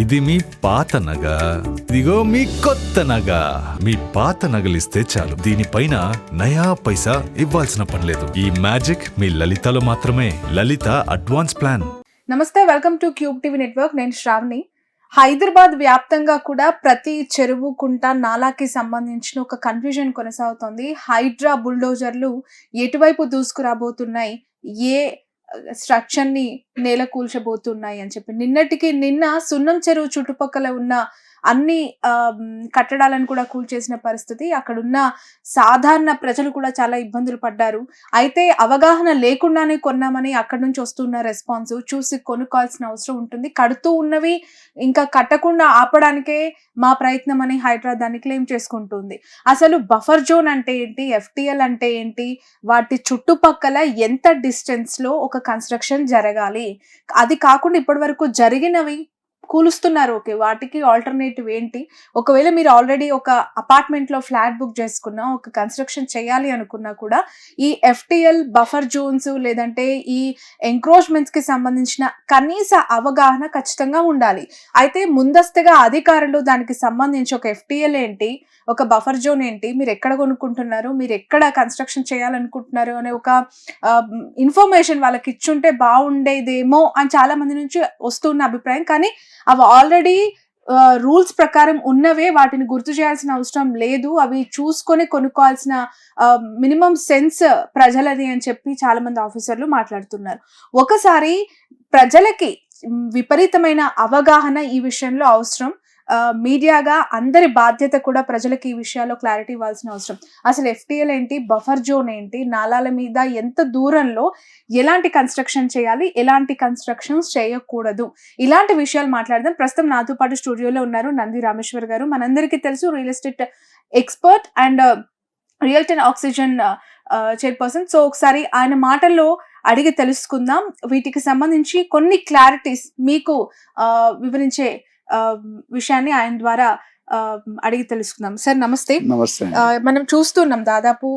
ఇది మీ పాత నగ. ఇదిగో మీ కొత్త నగ. మీ పాత నగలిస్తే చాలు. దీనిపైన నయా పైసా ఇవ్వాల్సిన పనిలేదు ఈ మ్యాజిక్ మీ లలితలో మాత్రమే. Lalitha advance plan. నమస్తే welcome to Cube TV network. నేను శ్రావణి. హైదరాబాద్ వ్యాప్తంగా కూడా ప్రతి చెరువు కుంట నాలాకి సంబంధించిన ఒక కన్ఫ్యూజన్ కొనసాగుతోంది. హైడ్రా బుల్డోజర్లు ఎటువైపు దూసుకురాబోతున్నాయి? ఏ స్ట్రక్చర్ని నేల కూల్చబోతున్నాయి అని చెప్పి. నిన్నటికి నిన్న సున్నం చెరువు చుట్టుపక్కల ఉన్న అన్ని కట్టడాలను కూడా కూల్చేసిన పరిస్థితి. అక్కడ ఉన్న సాధారణ ప్రజలు కూడా చాలా ఇబ్బందులు పడ్డారు. అయితే అవగాహన లేకుండానే కొన్నామని అక్కడ నుంచి వస్తున్న రెస్పాన్స్ చూసి కొనుక్కోవాల్సిన అవసరం ఉంటుంది. కడుతూ ఉన్నవి ఇంకా కట్టకుండా ఆపడానికే మా ప్రయత్నం అని హైదరాబాద్ దాన్ని క్లెయిమ్ చేసుకుంటుంది. అసలు బఫర్ జోన్ అంటే ఏంటి? ఎఫ్టిఎల్ అంటే ఏంటి? వాటి చుట్టుపక్కల ఎంత డిస్టెన్స్లో ఒక కన్స్ట్రక్షన్ జరగాలి? అది కాకుండా ఇప్పటి వరకు జరిగినవి కూలుస్తున్నారు. ఓకే వాటికి ఆల్టర్నేటివ్ ఏంటి? ఒకవేళ మీరు ఆల్రెడీ ఒక అపార్ట్మెంట్లో ఫ్లాట్ బుక్ చేసుకున్నా ఒక కన్స్ట్రక్షన్ చేయాలి అనుకున్నా కూడా ఈ ఎఫ్టిఎల్ బఫర్ జోన్స్ లేదంటే ఈ ఎంక్రోచ్మెంట్స్కి సంబంధించిన కనీస అవగాహన ఖచ్చితంగా ఉండాలి. అయితే ముందస్తుగా అధికారులు దానికి సంబంధించి ఒక ఎఫ్టిఎల్ ఏంటి ఒక బఫర్ జోన్ ఏంటి మీరు ఎక్కడ కొనుక్కుంటున్నారు మీరు ఎక్కడ కన్స్ట్రక్షన్ చేయాలనుకుంటున్నారు అనే ఒక ఇన్ఫర్మేషన్ వాళ్ళకి ఇచ్చుంటే బాగుండేదేమో అని చాలా మంది నుంచి వస్తున్న అభిప్రాయం. కానీ అవి ఆల్రెడీ రూల్స్ ప్రకారం ఉన్నవే వాటిని గుర్తు చేయాల్సిన అవసరం లేదు. అవి చూసుకొని కొనుక్కోవాల్సిన మినిమం సెన్స్ ప్రజలది అని చెప్పి చాలా మంది ఆఫీసర్లు మాట్లాడుతున్నారు. ఒకసారి ప్రజలకి విపరీతమైన అవగాహన ఈ విషయంలో అవసరం. మీడియాగా అందరి బాధ్యత కూడా ప్రజలకు ఈ విషయాల్లో క్లారిటీ ఇవ్వాల్సిన అవసరం. అసలు ఎఫ్టీఎల్ ఏంటి? బఫర్ జోన్ ఏంటి? నాలాల మీద ఎంత దూరంలో ఎలాంటి కన్స్ట్రక్షన్ చేయాలి? ఎలాంటి కన్స్ట్రక్షన్స్ చేయకూడదు? ఇలాంటి విషయాలు మాట్లాడదాం. ప్రస్తుతం నాతో పాటు స్టూడియోలో ఉన్నారు నంది రామేశ్వర్ గారు. మనందరికీ తెలుసు real estate expert and real ten oxygen chairperson. So ఒకసారి ఆయన మాటల్లో అడిగి తెలుసుకుందాం. వీటికి సంబంధించి కొన్ని క్లారిటీస్ మీకు వివరించే విషయాన్ని ఆయన ద్వారా అడిగి తెలుసుకుందాం. సార్ నమస్తే. మనం చూస్తున్నాం దాదాపు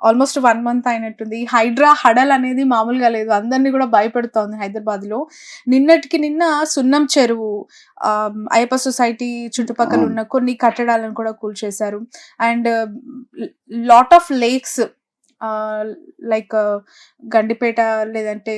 ఆల్మోస్ట్ వన్ మంత్ అయినట్టుంది. హైడ్రా హడల్ అనేది మామూలుగా లేదు. అందరినీ కూడా భయపెడుతోంది హైదరాబాద్లో నిన్నటికి నిన్న సున్నం చెరువు అయ్యప్ప సొసైటీ చుట్టుపక్కల ఉన్న కొన్ని కట్టడాలను కూడా కూల్చేశారు. And lot of lakes like Gandipet లేదంటే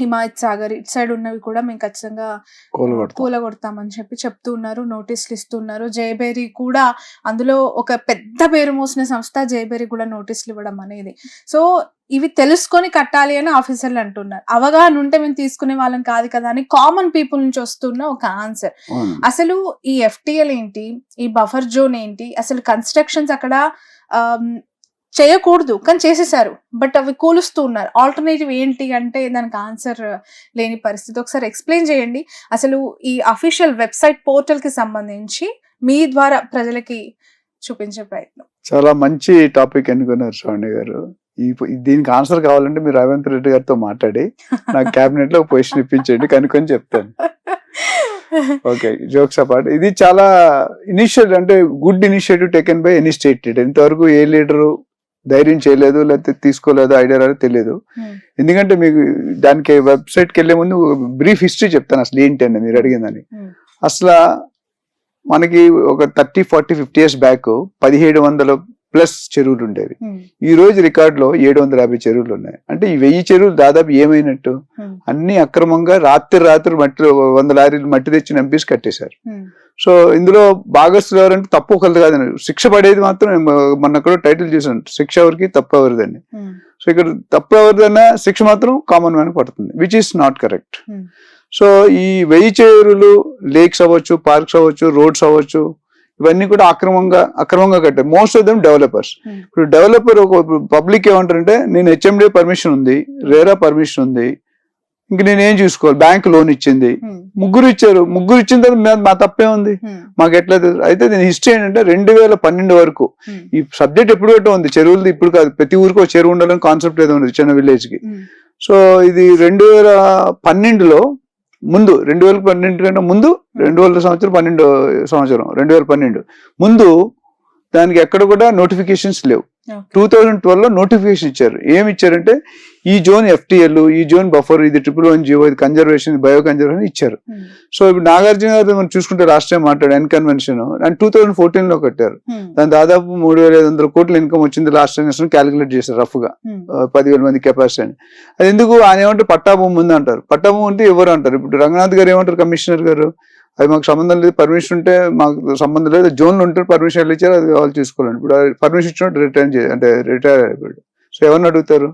హిమాయత్ సాగర్ ఇటు సైడ్ ఉన్నవి కూడా మేము ఖచ్చితంగా కూలగొడతాం. కూలగొడతామని చెప్పి చెప్తూ ఉన్నారు నోటీసులు ఇస్తున్నారు. జయబేరి కూడా అందులో ఒక పెద్ద పేరు మోసిన సంస్థ జయబేరి కూడా నోటీసులు ఇవ్వడం అనేది. సో ఇవి తెలుసుకొని కట్టాలి అని ఆఫీసర్లు అంటున్నారు. అవగాహన ఉంటే మేము తీసుకునే వాళ్ళం కాదు కదా అని కామన్ పీపుల్ నుంచి వస్తున్న ఒక ఆన్సర్. అసలు ఈ ఎఫ్టిఎల్ ఏంటి? ఈ బఫర్ జోన్ ఏంటి? అసలు కన్స్ట్రక్షన్స్ అక్కడ చేయకూడదు కానీ చేసేసారు. బట్ అవి కూలుస్తూ ఉన్నారు. ఆల్టర్నేటివ్ ఏంటి అంటే దానికి ఆన్సర్ లేని పరిస్థితి. ఒకసారి ఎక్స్ప్లెయిన్ చేయండి. అసలు ఈ అఫీషియల్ వెబ్సైట్ పోర్టల్కి సంబంధించి మీ ద్వారా ప్రజలకి చూపించే ప్రయత్నం. చాలా మంచి టాపిక్ ఎన్నుకున్నారు శ్రావణి గారు. ఈ దీనికి ఆన్సర్ కావాలంటే మీరు రేవంత్ రెడ్డి గారితో మాట్లాడి నాకు క్యాబినెట్లో పొజిషన్ ఇప్పించండి కనుక్కొని చెప్తాను. ఓకే జోక్స్ అపార్ట్ ఇది చాలా ఇనిషియేటివ్ అంటే good initiative taken by any state leader ఇంతవరకు ఏ లీడరు ధైర్యం చేయలేదు లేకపోతే తీసుకోలేదు ఐడియా రాలేదు తెలియదు Hmm. ఎందుకంటే మీకు దానికి వెబ్సైట్కి వెళ్ళే ముందు బ్రీఫ్ హిస్టరీ చెప్తాను అసలు ఏంటి అని మీరు అడిగిందని Hmm. అసలు మనకి ఒక thirty forty fifty years back పదిహేడు వందల ప్లస్ చెరువులు ఉండేవి. ఈ రోజు రికార్డ్లో ఏడు వందల యాభై చెరువులు ఉన్నాయి అంటే ఈ వెయ్యి చెరువులు దాదాపు ఏమైనట్టు. అన్ని అక్రమంగా రాత్రి రాత్రి మట్టి వంద లారీలు మట్టి తెచ్చి నంపేసి కట్టేశారు. సో ఇందులో భాగస్తులు ఎవరంటే తప్పు ఒకరిది కాదని శిక్ష పడేది మాత్రం మొన్న కూడా టైటిల్ చూసాను శిక్ష ఎవరికి తప్పు ఎవరిదని Hmm. సో ఇక్కడ తప్పు ఎవరిదైనా శిక్ష మాత్రం కామన్ మ్యాన్ పడుతుంది which is not correct. So ఈ వెయ్యి చేరులు లేక్స్ అవ్వచ్చు పార్క్స్ అవ్వచ్చు రోడ్స్ అవ్వచ్చు ఇవన్నీ కూడా అక్రమంగా అక్రమంగా కట్టారు మోస్ట్ ఆఫ్ దమ్ డెవలపర్స్. ఇప్పుడు డెవలపర్ ఒక పబ్లిక్ ఏమంటారంటే నేను హెచ్ఎండి పర్మిషన్ ఉంది రేరా పర్మిషన్ ఉంది ఇంక నేను ఏం చూసుకోవాలి బ్యాంక్ లోన్ ఇచ్చింది Hmm. ముగ్గురు ఇచ్చారు ముగ్గురు ఇచ్చిన తర్వాత మా- తప్పే ఉంది Hmm. మాకు ఎట్లా? అయితే దీని హిస్టరీ ఏంటంటే రెండు వేల పన్నెండు వరకు Hmm. ఈ సబ్జెక్ట్ ఎప్పుడు గట్ట ఉంది చెరువులది ఇప్పుడు కాదు ప్రతి ఊరికి ఒక చెరువు ఉండాలని కాన్సెప్ట్ ఏదో ఉంది చిన్న విలేజ్కి. సో ఇది రెండు వేల పన్నెండులో ముందు రెండు వేల పన్నెండు కంటే ముందు రెండు వేల సంవత్సరం పన్నెండు సంవత్సరం రెండు వేల పన్నెండు. ముందు దానికి ఎక్కడ కూడా నోటిఫికేషన్స్ లేవు. టూ థౌజండ్ ట్వెల్వ్లో నోటిఫికేషన్ ఇచ్చారు. ఏమి ఇచ్చారంటే ఈ జోన్ ఎఫ్టిఎల్ ఈ జోన్ బఫర్ ఇది ట్రిపుల్ వన్ జీవో ఇది కన్జర్వేషన్ బయో కన్జర్వేషన్ ఇచ్చారు. సో ఇప్పుడు నాగార్జున గారు మనం చూసుకుంటే రాష్ట్రం మాట్లాడు N convention and two thousand ఫోర్టీన్లో కట్టారు. దాని దాదాపు మూడు వేల ఐదు వందల కోట్ల ఇన్కమ్ వచ్చింది లాస్ట్ టైం క్యాలిక్యులేట్ చేశారు రఫ్గా ఆ, పదివేల మంది కెపాసిటీ అని. అది ఎందుకు ఆయన ఏమంటారు? పట్టాభూమి ఉంది అంటారు. పట్టాభూమి ఉంటే ఎవరు అంటారు? ఇప్పుడు రంగనాథ్ గారు ఏమంటారు? కమిషనర్ గారు? అది మాకు సంబంధం లేదు. పర్మిషన్ ఉంటే మాకు సంబంధం లేదు. జోన్లో ఉంటే పర్మిషన్ ఇచ్చారు అది వాళ్ళు చూసుకోవాలండి. ఇప్పుడు పర్మిషన్ ఇచ్చినట్టు రిటర్న్ చే అంటే రిటైర్ అయిపోయాడు. సో ఎవరిని అడుగుతారు?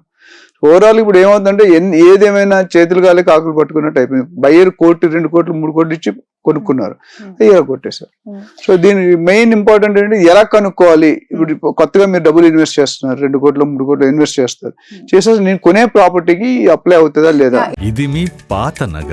ఓవరాల్ ఇప్పుడు ఏమవుతుందంటే ఎన్ని ఏదేమైనా చేతులు కాలే కాకులు పట్టుకున్నట్టు అయిపోయింది. బయ్యర్ కోటి రెండు కోట్లు మూడు కోట్లు ఇచ్చి కొనుక్కున్నారు. అయ్యా కొట్టేశారు. Hmm. సో దీని మెయిన్ ఇంపార్టెంట్ ఏంటి ఎలా కనుక్కోవాలి? ఇప్పుడు కొత్తగా మీరు డబ్బులు ఇన్వెస్ట్ చేస్తున్నారు. రెండు కోట్లు మూడు కోట్లు ఇన్వెస్ట్ చేస్తారు Hmm. చేసేసి నేను కొనే ప్రాపర్టీకి అప్లై అవుతుందా లేదా? ఇది మీ పాత నగ.